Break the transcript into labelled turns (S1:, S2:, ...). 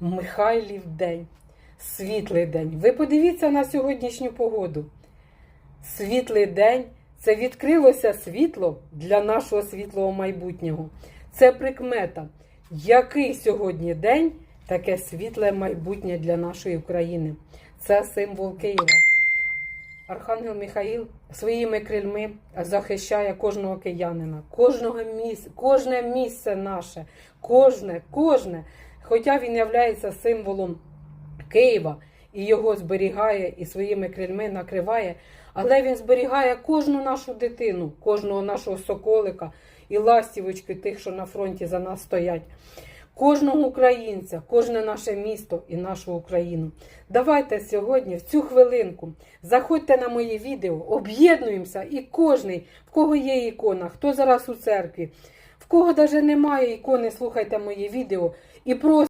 S1: Михайлів день, світлий день. Ви подивіться на сьогоднішню погоду. Світлий день це відкрилося світло для нашого світлого майбутнього. Це прикмета. Який сьогодні день, таке світле майбутнє для нашої України. Це символ Києва. Архангел Михаїл своїми крильми захищає кожного киянина, кожного місця, кожне місце наше, кожне, кожне. Хоча він є символом Києва і його зберігає і своїми крильми накриває, але він зберігає кожну нашу дитину, кожного нашого соколика і ластівочки тих, що на фронті за нас стоять. Кожного українця, кожне наше місто і нашу Україну. Давайте сьогодні, в цю хвилинку, заходьте на мої відео, об'єднуємося, і кожний, в кого є ікона, хто зараз у церкві, в кого навіть немає ікони, слухайте мої відео і просто.